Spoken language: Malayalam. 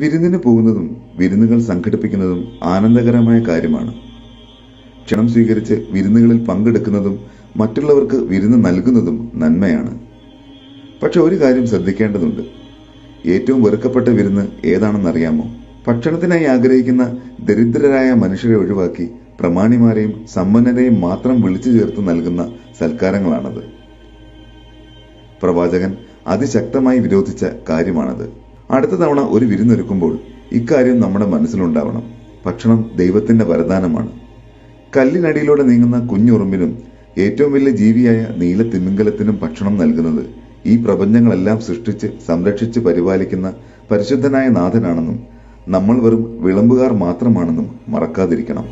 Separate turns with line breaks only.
വിരുന്നിന് പോകുന്നതും വിരുന്നുകൾ സംഘടിപ്പിക്കുന്നതും ആനന്ദകരമായ കാര്യമാണ്. ക്ഷണം സ്വീകരിച്ച് വിരുന്നുകളിൽ പങ്കെടുക്കുന്നതും മറ്റുള്ളവർക്ക് വിരുന്ന് നൽകുന്നതും നന്മയാണ്. പക്ഷെ ഒരു കാര്യം ശ്രദ്ധിക്കേണ്ടതുണ്ട്. ഏറ്റവും വെറുക്കപ്പെട്ട വിരുന്ന് ഏതാണെന്നറിയാമോ? ഭക്ഷണത്തിനായി ആഗ്രഹിക്കുന്ന ദരിദ്രരായ മനുഷ്യരെ ഒഴിവാക്കി പ്രമാണിമാരെയും സമ്പന്നരെയും മാത്രം വിളിച്ചു ചേർത്ത് നൽകുന്ന സൽക്കാരങ്ങളാണത്. പ്രവാചകൻ അതിശക്തമായി വിരോധിച്ച കാര്യമാണത്. അടുത്ത തവണ ഒരു വിരുന്നൊരുക്കുമ്പോൾ ഇക്കാര്യം നമ്മുടെ മനസ്സിലുണ്ടാവണം. ഭക്ഷണം ദൈവത്തിന്റെ വരദാനമാണ്. കല്ലിനടിയിലൂടെ നീങ്ങുന്ന കുഞ്ഞുറുമ്പിനും ഏറ്റവും വലിയ ജീവിയായ നീല തിമിംഗലത്തിനും ഭക്ഷണം നൽകുന്നത് ഈ പ്രപഞ്ചങ്ങളെല്ലാം സൃഷ്ടിച്ച് സംരക്ഷിച്ച് പരിപാലിക്കുന്ന പരിശുദ്ധനായ നാഥനാണെന്നും നമ്മൾ വെറും വിളമ്പുകാർ മാത്രമാണെന്നും മറക്കാതിരിക്കണം.